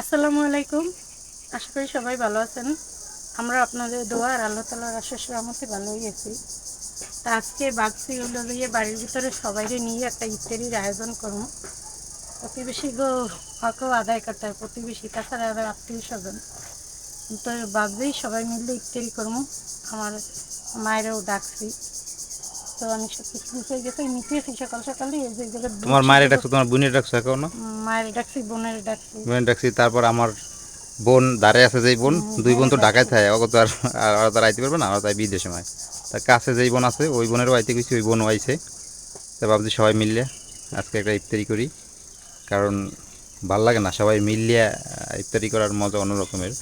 আসসালামু আলাইকুম। আশা করি সবাই ভালো আছেন। আমরা আপনাদের দোয়া আর আল্লাহ তালার আশ্বাস রহমতে ভালোই আছি। তা আজকে বাগসি দিয়ে বাড়ির ভিতরে সবাইকে নিয়ে একটা ইফতারির আয়োজন করব। প্রতিবেশী গো হকও আদায় করতে হয়, প্রতিবেশী, তাছাড়া আবার আত্মীয় স্বজন। তো বাগবেই সবাই মিলে ইফতারি করব। আমার মায়েরও ডাকছি তো আমি সব কিছু নিতে গেছি নিতেছি সকাল সকালে এই যে এগুলো তোমার মায়ের ডাকছো তোমার বোনের ডাকছো এখন না? মায়ের ডাকছি বোনের ডাকছি। বোনের ডাকছি তারপর আমার বোন দাঁড়ায় আছে যেই বোন দুই বোন তো ঢাকায় থাকে ওকে তো আর আর ওরা তো আইতে পারবে না ওরা তাই বিদেশে মায়। তার কাছে যেই বোন আছে ওই বোনেরও আইতে গেছি ওই বোনও আইছে। তা ভাবছি সবাই মিললে আজকে একটা ইফতারি করি কারণ ভালো লাগে না সবাই মিলিয়ে আহ, ইফতারি করার মজা অন্যরকমের।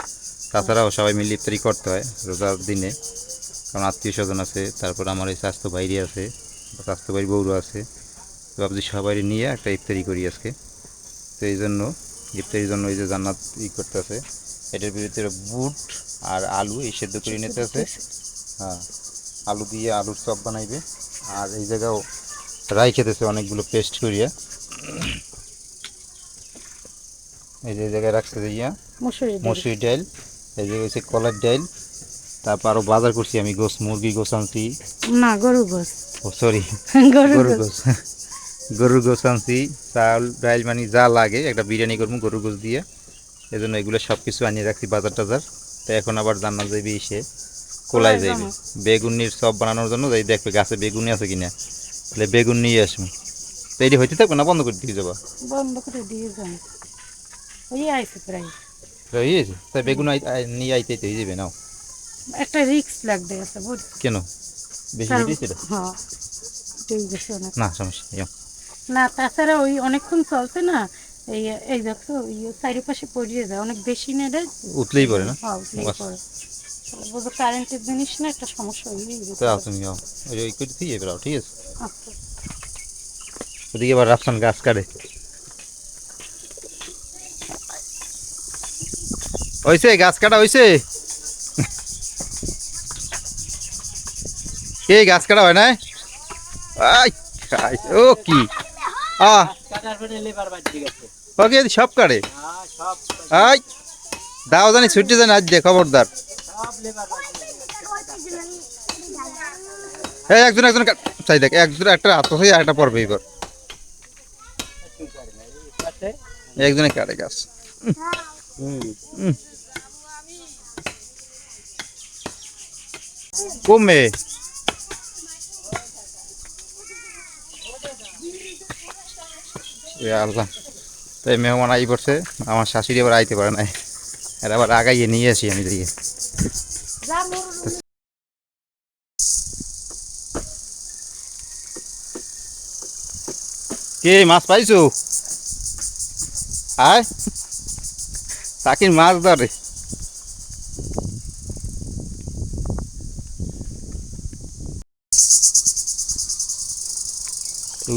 তাছাড়াও সবাই মিলে ইফতারি করতে হয় রোজার দিনে। কারণ আত্মীয় স্বজন আছে তারপর আমার এই স্বাস্থ্য বাইরে আছে স্বাস্থ্য বাড়ি বৌরও আছে। তো ভাবছি সবাই নিয়ে একটা ইফতারি করি আজকে। তো এই জন্য ইফতারির জন্য এই যে জান্নাত ই করতেছে এটার ভিতরে বুট আর আলু এই সেদ্ধ করে নিতে আছে। হ্যাঁ আলু দিয়ে আলুর চপ বানাইবে। আর এই জায়গাও রাই খেতেছে অনেকগুলো পেস্ট করিয়া। এই যে জায়গায় রাখছে ইয়া মুসুরি ডাল। এই যে হচ্ছে কলার ডাল। তারপর আরও বাজার করছি আমি গোস মুরগি গোস আনছি। না গরু গোস। ও সরি গরু গোস। গরুর গোস আনছি চাল ডাইল মানে যা লাগে একটা বিরিয়ানি করব গরুর গোস দিয়ে। এই জন্য এগুলো সব কিছু আনিয়ে রাখছি বাজার টাজার। তো এখন আবার জান্নাত যাইবে এসে কোলাই যাইবে। যাব। বেগুনির সব বানানোর জন্য যাই দেখবে গাছে বেগুনি আছে কিনা। তাহলে বেগুন নিয়ে আসব। তো এটি হইতে থাকবে না বন্ধ করে দিয়ে যাবা? বন্ধ করে দিয়ে যান ওই আইসে প্রায়। হয়েছে তাই বেগুন নিয়ে আইতে হয়ে যাবে নাও। একটা রিক্স লাগবে আছে বুঝ কেন? বেশি হ্যাঁ ঠিক আছে অনেক না সমস্যা না তাছাড়া ওই অনেকক্ষণ চলছে না এই এই দেখো ইয়ে চারিপাশে পড়িয়ে যায় অনেক বেশি নেড়ে উঠলেই পড়ে না? হ্যাঁ উঠলেই পড়ে। বুঝো কারেন্টের জিনিস না একটা সমস্যা গেছে। তুমি যাও। ওই ওই করে দিয়ে এবার ঠিক আছে? আচ্ছা। ওদিকে আবার রাফসান গাছ কাটে। গাছ কাটা হইছে? এই গাছ কাটা হয় না ও কি? ওকে সব কাটে? দাও জানি, ছুটি জানি, আজ দে, খবরদার। একজন একজন চাই দেখ, একজন, একটা আত্মসাই আর একটা পড়বে এবার। একজনে কাটে গাছ। কমে। আল্লাহ তাই মেহমান আই পড়ছে, আমার শাশুড়ি আবার আইতে পারে নাই। এর আবার আগাইয়ে নিয়ে আসি আমি দিকে কে মাছ পাইছো? আয়। তাকে মাছ ধরে।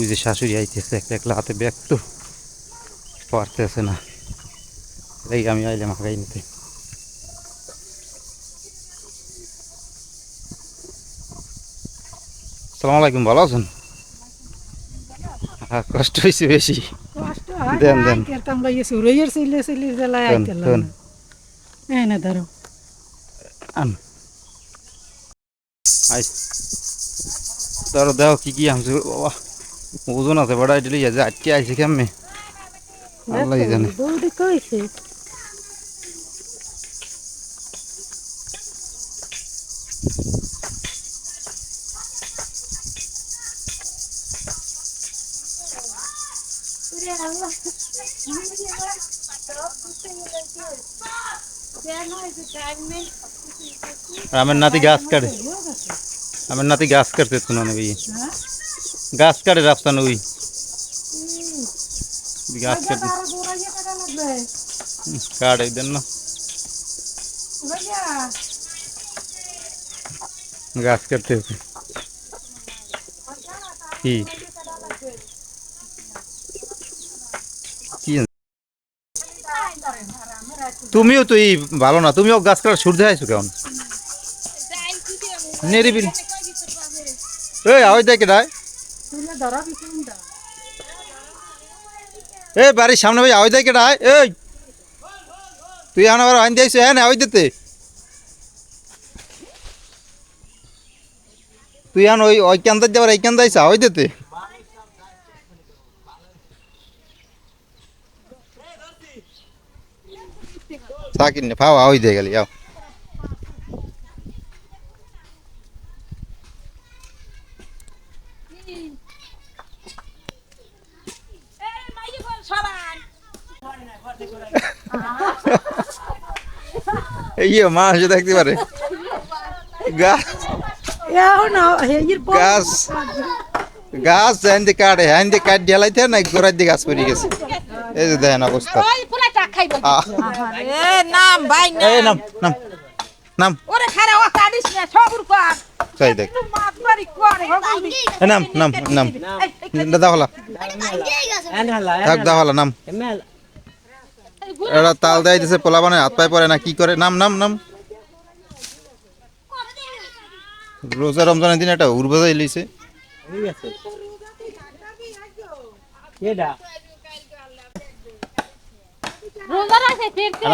ওই যে শাশুড়ি আইতেছে একটা একলা হাতে ব্যাগ তো পারতেছে না। এই আমি আইলাম আগাই নিতে সালাম আলাইকুম ভালো আছেন? হ্যাঁ, কষ্ট হয়েছে বেশি। দেন, দেন। ধরো দেখো কি কি আনছে। বাবা। ওজন আছে বড় আইডলি যে আটকে আইছে কেমনে আল্লাহ জানে বৌদি কইছে আমার নাতি গাছ কাটে আমার নাতি গাছ কাটতে তো না নেবি হ্যাঁ? গাছ কাটে রাস্তা নই গাছ কাটে। দৌড়াইয়ে কাটা কাটে দেন না গাছ কাটতে হবে কি? তুমিও তো এই ভালো না তুমিও গাছ কাটার সূর্য আইছো কেমন? নেরিবিল এই আওয়াজ দেখে রায় এই বাড়ির সামনে ভাই, আওয়াজ দেখে রায় এই! তুই এখন আবার আইন দিয়েছিস হ্যাঁ ওই দিতে? তুই এখন ওই ওই কেন্দ্র যাবার এই কেন্দ্র আইসা ওই দিতে? সাকিন নে ফাও ওই দিয়ে গেলি আও ইয়ে মা এসে দেখতে পারে। গাছ। গাছ গাছ হ্যান দিয়ে কাটে হ্যান দিয়ে কাট ঢেলাইতে না গোড়ার দিয়ে গাছ পড়ে গেছে। এই যে দেখেন অবস্থা। নাম ভাই নাম। নাম নাম ওরে খারা ও কাদিস না সবুর কর চাই দেখ নাম নাম নাম। দাদা হলা। থাক দা হলা নাম। এরা তাল দেয় দিছে পোলা বানে হাত পায়ে পড়ে না কি করে? নাম নাম নাম। রোজা রমজানের দিন একটা উর্বজাই লইছে।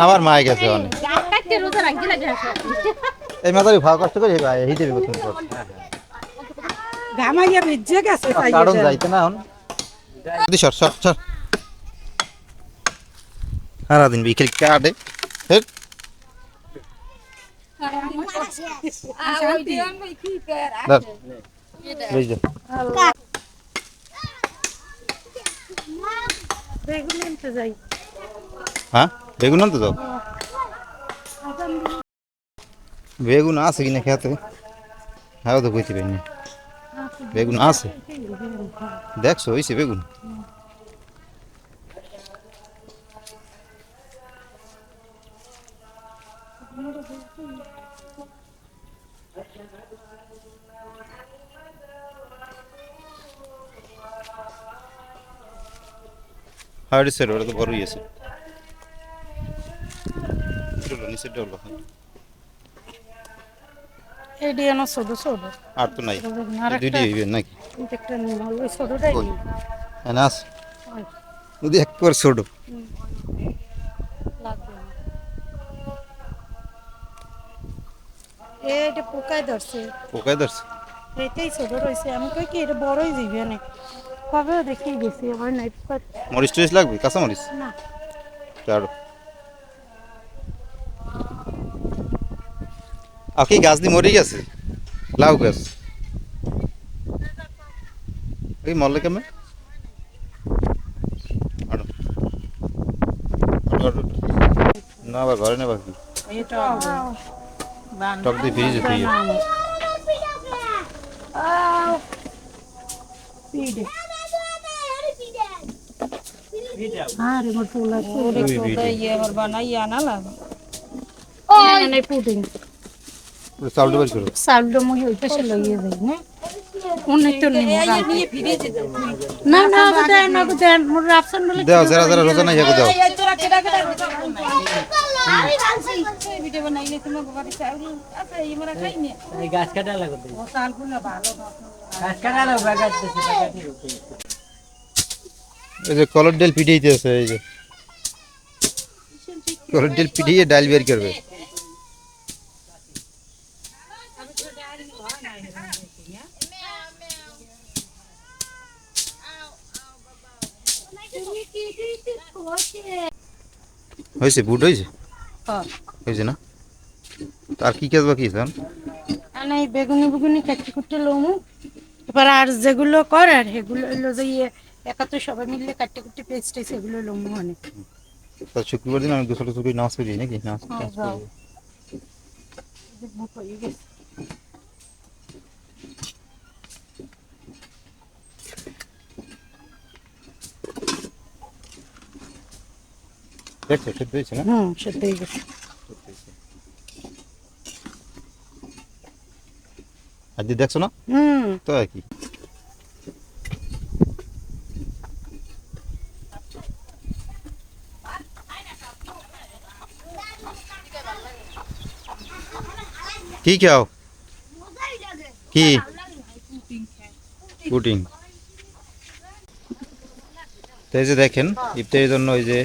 আবার মায়ে গেছে অনেক। এই মাথায় ভাগ কষ্ট করে বিপদ ঘামাইয়া ভিজে গেছে কারণ যাইতে না সর সর সর। সারাদিন বিকেল কাটে। হেট। হ্যাঁ? বেগুন আনতে যাও? বেগুন আছে কিনা খেতে? হ্যাঁ তো কইতে পারিনি বেগুন আছে। দেখছ হয়েছে বেগুন? হাড়ি স্যার ওটা তো বড়ই আছে চলো নিচে ডলো এডি এনো ছোট ছোট আর তো নাই আর এই দুইটি হইবে নাকি একটা নিয়ে ওই ছোটটাই কই? নিয়ে এনে আস যদি একবার ছোট লাগবে না এ এটা পোকায় ধরছে। পোকায় ধরছে? এটাই ছোট রয়েছে। আমি কই কি এটা বড়ই যাবে অনেক কবেও দেখি গেছি আমার নাই মরিচ টরিচ লাগবে? কাঁচা মরিচ? না। চারো আর কি গাছ দিয়ে মরে গেছে? লাউ গাছ। এই মরলে কেমন। না আবার ঘরে নেবা কি টক দিয়ে নাই পুডিং চাউলটা সাউন্ড মই ওই পাশে লাগিয়ে যাই না না না বুঝায় না বুঝায় মোর রাফসান বলে দেও যারা যারা রোজা নাই হেগো দাও। এই তোরা কেডা কেডা রোজা এই ভিডিও বানাইলে তুমি বাড়ি চাউল আছে এই মরা খাইনি এই গাছ কাটা গাছ এই যে কলর ডেল পিটিয়ে এই যে। কলর ডেল পিটিয়ে ডাল বের করবে। হয়েছে বুট হয়েছে? হয়েছে না? আর কি কাজ বাকি আছে এখন? এই বেগুনি বেগুনি কাটি কুটে লমু। এবার আর যেগুলো কর আর সেগুলো হলো যে ইয়ে একাত্তর সবাই মিলে কাটতে কুটে পেস্ট এগুলো লমু অনেক। তা শুক্রবার দিন আমি গোসল টোসল করে নামাজ পড়ি নাকি? নামাজ টামাজ যাও। পড়ি। মুখ হয়ে গেছে দেখছ সেদ্ধ হয়েছে না? হুম সেদ্ধ হয়ে গেছে। আর দিয়ে দেখছ না? হুম। তো আর কি। কি খাও? কি? পুটিং তো এই যে দেখেন ইফতারের জন্য ওই যে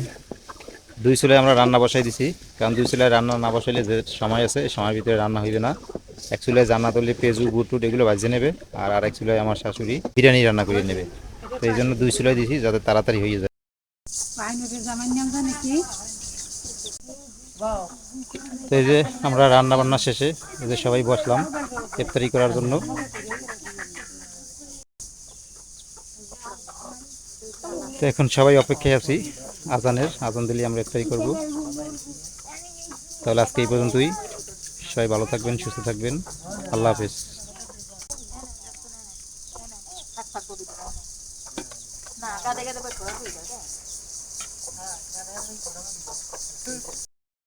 দুই চুলায় আমরা রান্না বসাই দিছি। কারণ দুই চুলায় রান্না না বসাইলে যে সময় আছে সময়ের ভিতরে রান্না হইবে না। এক চুলায় রান্না করলে পেঁজু গুড় টুট এগুলো বাজিয়ে নেবে আর আরেক চুলায় আমার শাশুড়ি বিরিয়ানি রান্না করে নেবে। তো এই জন্য দুই চুলায় দিছি যাতে তাড়াতাড়ি হয়ে যায়। তো এই যে আমরা রান্না বান্না শেষে এই যে সবাই বসলাম, ইফতারি করার জন্য। তো এখন সবাই অপেক্ষায় আছি। আজানের, আজান দিলে আমরা ইফতারি করব। তাহলে আজকে এই পর্যন্তই। সবাই ভালো থাকবেন, সুস্থ থাকবেন। আল্লাহ হাফেজ।